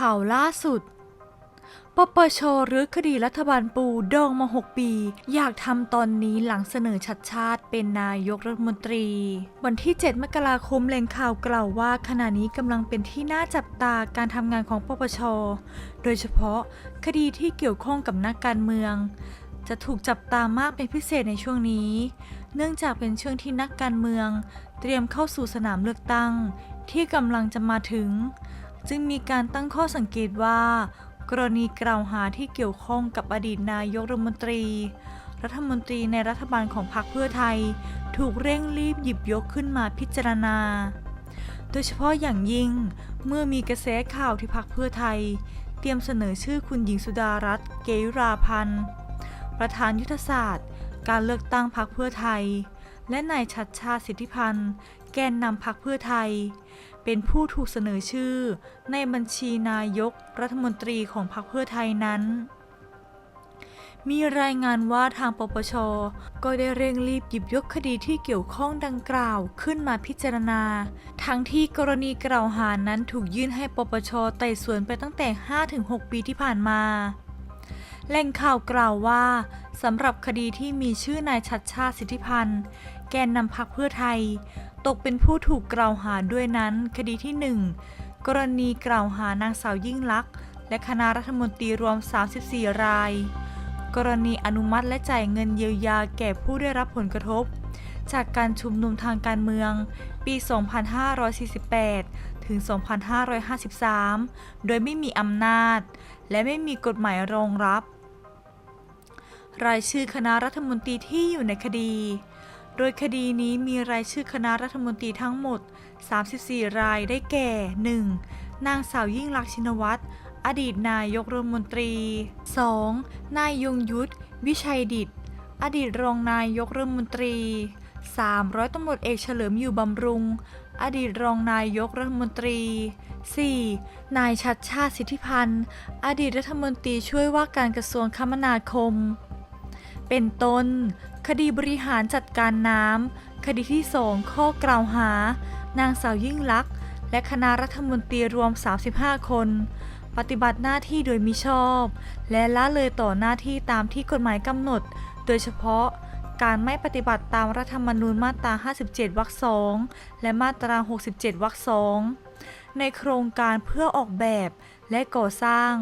ข่าวล่าสุด ปปชหรือคดีรัฐบาลปูดองมา 6 ปี อยากทำตอนนี้หลังเสนอชัดชาติเป็นนายกรัฐมนตรี วันที่ 7 มกราคมแหล่งข่าวกล่าวว่าขณะนี้กำลังเป็นที่น่าจับตาการทำงานของปปช โดยเฉพาะคดีที่เกี่ยวข้องกับนักการเมือง จะถูกจับตามากเป็นพิเศษในช่วงนี้ เนื่องจากเป็นช่วงที่นักการเมือง เตรียมเข้าสู่สนามเลือกตั้ง ที่กำลังจะมาถึง จึงมีการตั้งข้อสังเกตว่า กรณีกล่าวหาที่เกี่ยวข้องกับอดีตนายกรัฐมนตรี รัฐมนตรีในรัฐบาลของพรรคเพื่อไทย ถูกเร่งรีบหยิบยกขึ้นมาพิจารณา โดยเฉพาะอย่างยิ่งเมื่อมีกระแสข่าวที่พรรคเพื่อไทย เตรียมเสนอชื่อคุณหญิงสุดารัตน์เกยุราพันธ์ประธานยุทธศาสตร์ การเลือกตั้งพรรคเพื่อไทย และนายชัดชาติสิทธิพันธ์ แกนนำพรรคเพื่อไทย เป็นผู้ถูกเสนอชื่อ ในบัญชีนายกรัฐมนตรีของพรรคเพื่อไทยนั้น มีรายงานว่าทางปปช ก็ได้เร่งรีบหยิบยกคดีที่เกี่ยวข้องดังกล่าวขึ้นมาพิจารณา ทั้งที่กรณีกล่าวหานั้นถูกยื่นให้ปปชไต่สวนไปตั้งแต่ 5-6 ปีที่ผ่านมาแหล่งข่าวกล่าวว่าสำหรับคดีที่มีชื่อนายชัดชาติสิทธิพันธ์ แกนนำพรรคเพื่อไทย ตกเป็นผู้ถูกกล่าวหาด้วยนั้น คดีที่ 1 กรณีกล่าวหานางสาวยิ่งลักษณ์และคณะรัฐมนตรีรวม 34 ราย กรณีอนุมัติและจ่ายเงินเยียวยาแก่ผู้ได้รับผลกระทบ จากการชุมนุมทางการเมือง ปี 2548 ถึง 2553 โดยไม่มีอำนาจ และไม่มีกฎหมายรองรับ รายชื่อคณะรัฐมนตรีที่อยู่ในคดี โดยคดีนี้มีรายชื่อคณะรัฐมนตรีทั้งหมด 34 รายได้แก่ 1. นางสาวยิ่งลักษณ์ชินวัตร อดีตนายกรัฐมนตรี 2. นายยงยุทธ วิชัยดิต อดีตรองนายกรัฐมนตรี 3. ร้อยตำรวจเอกเฉลิมอยู่บำรุง อดีตรองนายกรัฐมนตรี 4. นายชัดชาติสิทธิพันธ์ อดีตรัฐมนตรีช่วยว่าการกระทรวงคมนาคม เป็นต้น คดีบริหารจัดการน้ำ คดีที่2ข้อกล่าวหา นางสาวยิ่งลักษณ์ และคณะรัฐมนตรีรวม 35 คน ปฏิบัติหน้าที่โดยมิชอบ และละเลยต่อหน้าที่ตามที่กฎหมายกำหนด โดยเฉพาะการไม่ปฏิบัติตามรัฐธรรมนูญมาตรา 57 วรรคสองและมาตรา 67 วรรคสองในโครงการเพื่อออกแบบและก่อสร้าง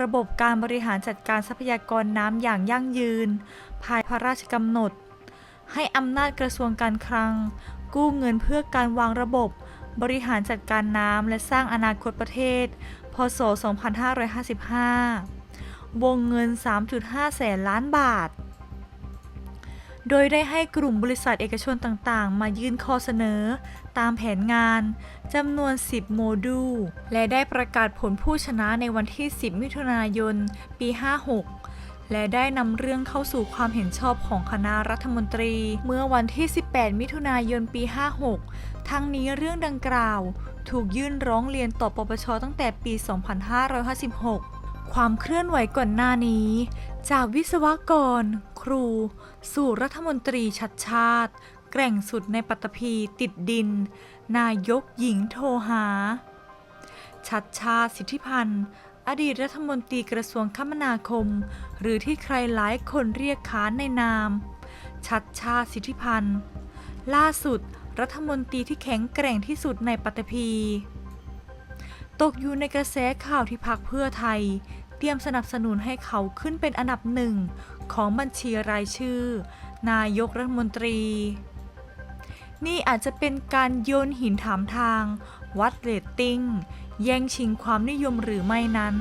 ระบบการบริหารจัดการทรัพยากรน้ำอย่างยั่งยืน ภายพระราชกำหนด ให้อำนาจกระทรวงการคลัง กู้เงินเพื่อการวางระบบ บริหารจัดการน้ำและสร้างอนาคตประเทศ พศ 2555 วงเงิน 3.5 แสนล้านบาท โดยได้ให้กลุ่มบริษัทเอกชนต่างๆ มายื่นข้อเสนอ ตามแผนงานจำนวน 10 โมดูล และได้ประกาศผลผู้ชนะในวันที่ 10 มิถุนายน ปี 56 และได้นำเรื่องเข้าสู่ความเห็นชอบของคณะรัฐมนตรี เมื่อวันที่ 18 มิถุนายนปี 56 ทั้งนี้เรื่องดังกล่าว ถูกยื่นร้องเรียนต่อปปชตั้งแต่ปี 2556 ความเคลื่อนไหวก่อนหน้านี้ จากวิศวกร ครู สู่รัฐมนตรีชัดชาติ แกร่งสุดในปัตตภีติดดิน นายกหญิงโทรหา ชัดชาติสิทธิพันธ์ อดีตรัฐมนตรีกระทรวงคมนาคม หรือที่ใครหลายคนเรียกขานในนาม ชัดชาสิทธิพันธ์ ล่าสุด รัฐมนตรีที่แข็งแกร่งที่สุดในปัตภี ตกอยู่ในกระแสข่าวที่พักเพื่อไทย เตรียมสนับสนุนให้เขาขึ้นเป็นอันดับหนึ่งของบัญชีรายชื่อ นายกรัฐมนตรี นี่อาจจะเป็นการโยนหินถามทาง วัดเรตติ้ง แย่งชิงความนิยมหรือไม่นั้น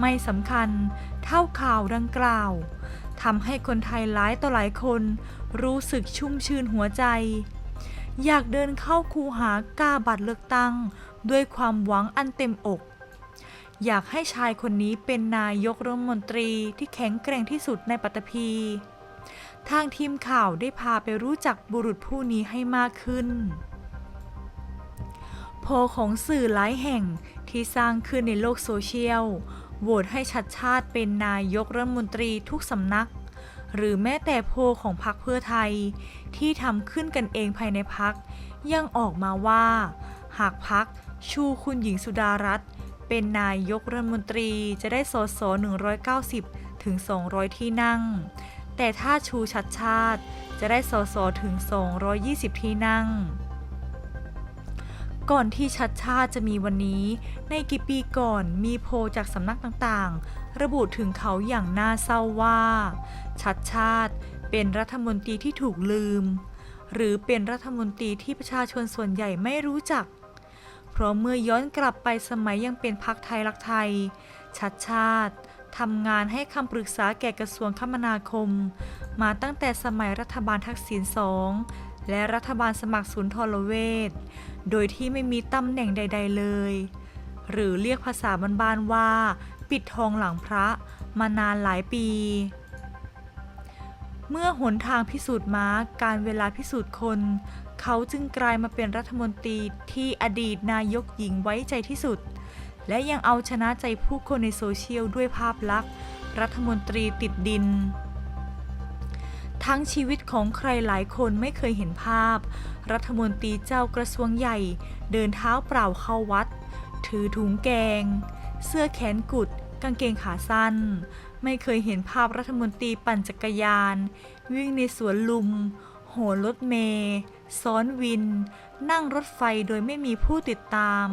ไม่สำคัญเท่าข่าวดังกล่าวทำให้คนไทยหลายต่อหลายคน รู้สึกชุ่มชื่นหัวใจ อยากเดินเข้าคูหากาบัตรเลือกตั้ง ด้วยความหวังอันเต็มอก อยากให้ชายคนนี้เป็นนายกรัฐมนตรีที่แข็งแกร่งที่สุดในปัตภีทางทีมข่าวได้พาไปรู้จักบุรุษผู้นี้ให้มากขึ้น ลของสื่อหลายแห่งที่สร้างขึ้นในโลกโซเชียลโหวตให้ชัดชาติเป็นนายกรัฐมนตรีทุกสำนัก หรือแม้แต่โพลของพรรคเพื่อไทย ที่ทำขึ้นกันเองภายในพักยังออกมาว่า หากพักชูคุณหญิงสุดารัตน์เป็นนายกรัฐมนตรีจะได้สส190 ถึง 200 ที่นั่ง แต่ถ้าชูชัดชาติจะได้สสถึง 220 ที่นั่ง ก่อนที่ชัดชาติจะมีวันนี้ ในกี่ปีก่อนมีโพจากสำนักต่างๆ ระบุถึงเขาอย่างน่าเศร้าว่า ชัดชาติเป็นรัฐมนตรีที่ถูกลืม หรือเป็นรัฐมนตรีที่ประชาชนส่วนใหญ่ไม่รู้จัก เพราะเมื่อย้อนกลับไปสมัยยังเป็นพักไทยรักไทย ชัดชาติทำงานให้คำปรึกษาแก่กระทรวงคมนาคม มาตั้งแต่สมัยรัฐบาลทักษิณสอง และรัฐบาลสมัครศูนย์ทรเวชโดยที่ไม่มีตำแหน่งใด ๆ เลย หรือเรียกภาษาบ้านๆว่า ปิดทองหลังพระมานานหลายปี เมื่อหนทางพิสูจน์มาการเวลาพิสูจน์คน เขาจึงกลายมาเป็นรัฐมนตรีที่อดีตนายกหญิงไว้ใจที่สุด และยังเอาชนะใจผู้คนในโซเชียลด้วยภาพลักษณ์ รัฐมนตรีติดดิน ทั้งชีวิตของใครหลายคนไม่เคยเห็นภาพ รัฐมนตรีเจ้ากระทรวงใหญ่ เดินเท้าเปล่าเข้าวัด ถือถุงแกง เสื้อแขนกุด กางเกงขาสั้น ไม่เคยเห็นภาพรัฐมนตรีปั่นจักรยาน วิ่งในสวนลุม โหนรถเมย์ซ้อนวิน นั่งรถไฟโดยไม่มีผู้ติดตาม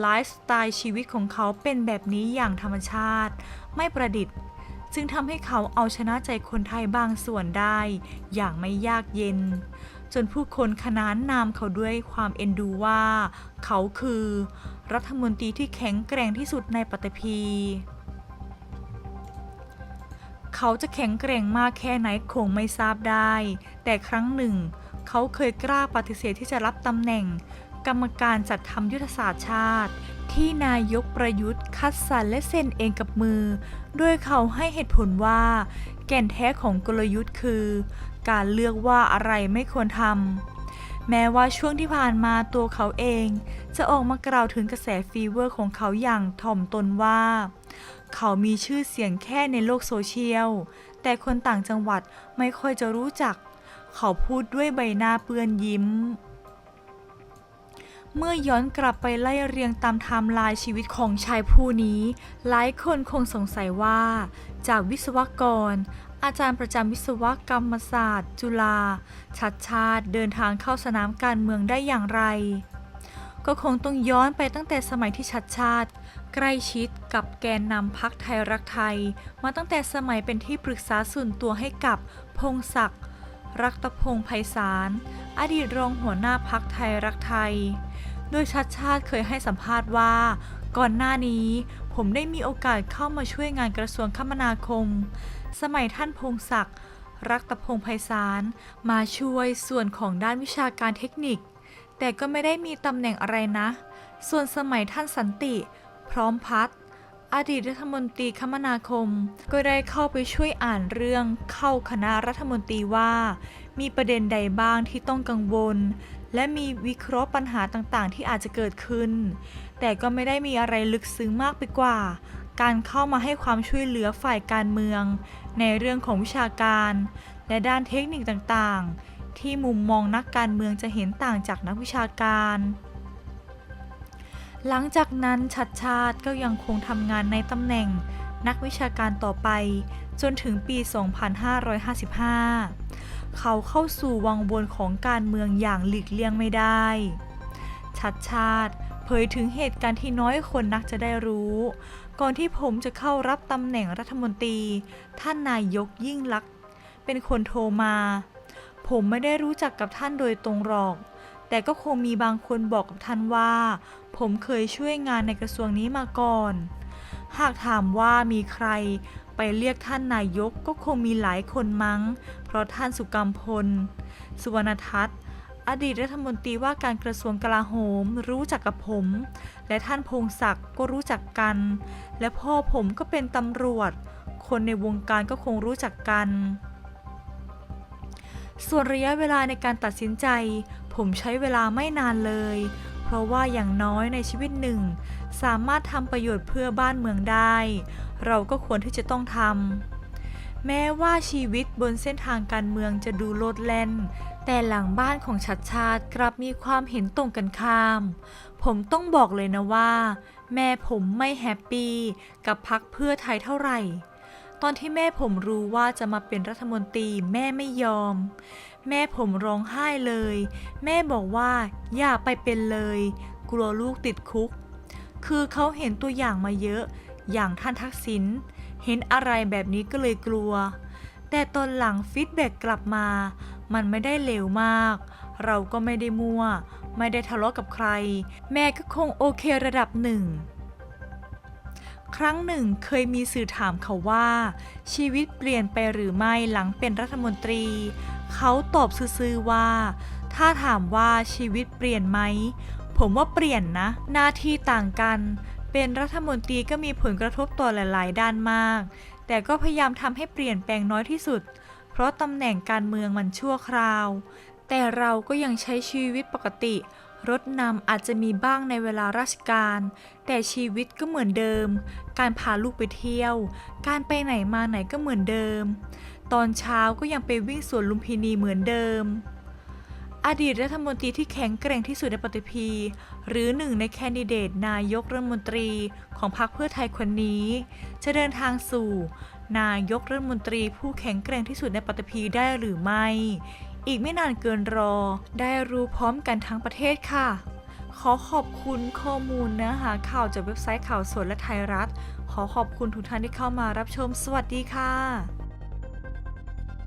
ไลฟ์สไตล์ชีวิตของเขาเป็นแบบนี้อย่างธรรมชาติ ไม่ประดิษฐ์ จึงทำให้เขาเอาชนะใจคนไทยบางส่วนได้ อย่างไม่ยากเย็น จนผู้คนขนานนามเขาด้วยความเอ็นดูว่า เขาคือ รัฐมนตรีที่แข็งแกร่งที่สุดในปัตตภีเขาจะแข็งแกร่งมากแค่ไหนคงไม่ทราบได้ แต่ครั้งหนึ่ง เขาเคยกล้าปฏิเสธที่จะรับตำแหน่ง กรรมการจัดทำยุทธศาสตร์ชาติ ที่นายกประยุทธ์คัดสรรและเซ็นเองกับมือด้วยเขาให้เหตุผลว่า แก่นแท้ของกลยุทธ์คือ การเลือกว่าอะไรไม่ควรทำแม้ว่าช่วงที่ผ่านมาตัวเขาเอง จะออกมากล่าวถึงกระแสฟีเวอร์ของเขาอย่างถ่อมตนว่า เขามีชื่อเสียงแค่ในโลกโซเชียล แต่คนต่างจังหวัดไม่ค่อยจะรู้จัก เขาพูดด้วยใบหน้าเปื้อนยิ้ม เมื่อย้อนกลับไปไล่เรียงตามไทม์ไลน์ชีวิตของชายผู้นี้ หลายคนคงสงสัยว่า จากวิศวกร อาจารย์ประจำวิศวกรรมศาสตร์ จุฬาชัดชาติเดินทางเข้าสนามการเมืองได้อย่างไร ก็คงต้องย้อนไปตั้งแต่สมัยที่ชัดชาติ ใกล้ชิดกับแกนนำพักไทยรักไทย มาตั้งแต่สมัยเป็นที่ปรึกษาส่วนตัวให้กับพงศักดิ์รักตพงษ์ไพศาลอดีตรองหัวหน้าพักไทยรักไทย โดยชัดชาติเคยให้สัมภาษณ์ว่า ก่อนหน้านี้ผมได้มีโอกาสเข้ามาช่วยงานกระทรวงคมนาคม สมัยท่านพงศักดิ์รักตะพงไพศาลมาช่วยส่วนของด้านวิชาการเทคนิค แต่ก็ไม่ได้มีตำแหน่งอะไรนะ ส่วนสมัยท่านสันติ พร้อมพัฒน์อดีตรัฐมนตรีคมนาคม ก็ได้เข้าไปช่วยอ่านเรื่องเข้าคณะรัฐมนตรีว่า มีประเด็นใดบ้างที่ต้องกังวล และมีวิเคราะห์ปัญหาต่างๆ ที่อาจจะเกิดขึ้น แต่ก็ไม่ได้มีอะไรลึกซึ้งมากไปกว่า การเข้ามาให้ความช่วยเหลือฝ่ายการเมือง ในเรื่องของวิชาการ และด้านเทคนิคต่างๆ ที่มุมมองนักการเมืองจะเห็นต่างจากนักวิชาการ หลังจากนั้นชัดชาติก็ยังคงทำงานในตำแหน่งนักวิชาการต่อไป จนถึงปี 2555 เขาเข้าสู่วังวนของการเมืองอย่างหลีกเลี่ยงไม่ได้ ชัดชาติเผยถึงเหตุการณ์ที่น้อยคนนักจะได้รู้ ก่อนที่ผมจะเข้ารับตำแหน่งรัฐมนตรี ท่านนายกยิ่งลักษณ์เป็นคนโทรมา ผมไม่ได้รู้จักกับท่านโดยตรงหรอก แต่ก็คงมีบางคนบอกกับท่านว่า ผมเคยช่วยงานในกระทรวงนี้มาก่อน หากถามว่ามีใคร ไปเรียกท่านนายกก็คงมีหลายคนมั้ง เพราะท่านสุกรรมพล สุวรรณทัศน์ อดีตรัฐมนตรีว่าการกระทรวงกลาโหมรู้จักกับผม และท่านพงศักดิ์ก็รู้จักกัน และพ่อผมก็เป็นตำรวจ คนในวงการก็คงรู้จักกัน ส่วนระยะเวลาในการตัดสินใจ ผมใช้เวลาไม่นานเลย เพราะว่าอย่างน้อยในชีวิตหนึ่ง สามารถทำประโยชน์เพื่อบ้านเมืองได้ เราก็ควรที่จะต้องทำแม้ว่าชีวิตบนเส้นทางการเมืองจะดูโลดแล่น แต่หลังบ้านของชัดชาติกลับมีความเห็นตรงกันข้าม ผมต้องบอกเลยนะว่า แม่ผมไม่แฮปปี้กับพักเพื่อไทยเท่าไหร่ตอนที่แม่ผมรู้ว่าจะมาเป็นรัฐมนตรีแม่ไม่ยอม แม่ผมร้องไห้เลย แม่บอกว่าอย่าไปเป็นเลย กลัวลูกติดคุก คือเขาเห็นตัวอย่างมาเยอะ อย่างท่านทักษิณเห็นอะไรแบบนี้ก็เลยกลัว แต่ตอนหลังฟีดแบ็กกลับมา มันไม่ได้เลวมาก เราก็ไม่ได้มั่ว ไม่ได้ทะเลาะกับใคร แม่ก็คงโอเคระดับหนึ่ง ครั้งหนึ่งเคยมีสื่อถามเขาว่า ชีวิตเปลี่ยนไปหรือไม่หลังเป็นรัฐมนตรี เขาตอบซื่อๆว่า ถ้าถามว่าชีวิตเปลี่ยนไหมผมว่าเปลี่ยนนะ หน้าที่ต่างกัน เป็นรัฐมนตรีก็มีผลกระทบต่อหลาย ๆ ด้านมาก แต่ก็พยายามทำให้เปลี่ยนแปลงน้อยที่สุด เพราะตำแหน่งการเมืองมันชั่วคราว แต่เราก็ยังใช้ชีวิตปกติ รถนำอาจจะมีบ้างในเวลาราชการ แต่ชีวิตก็เหมือนเดิม การพาลูกไปเที่ยว การไปไหนมาไหนก็เหมือนเดิม ตอนเช้าก็ยังไปวิ่งสวนลุมพินีเหมือนเดิม อดีตรัฐมนตรีที่แข็งแกร่งที่สุดในปฏิพี หรือหนึ่งในแคนดิเดตนายกรัฐมนตรีของพรรคเพื่อไทยคนนี้ จะเดินทางสู่ นายกรัฐมนตรีผู้แข็งแกร่งที่สุดในปฏิพีได้หรือไม่ อีกไม่นานเกินรอ ได้รู้พร้อมกันทั้งประเทศค่ะ ขอขอบคุณข้อมูลเนื้อหาข่าวจากเว็บไซต์ข่าวสดและไทยรัฐ ขอขอบคุณทุกท่านที่เข้ามารับชม สวัสดีค่ะ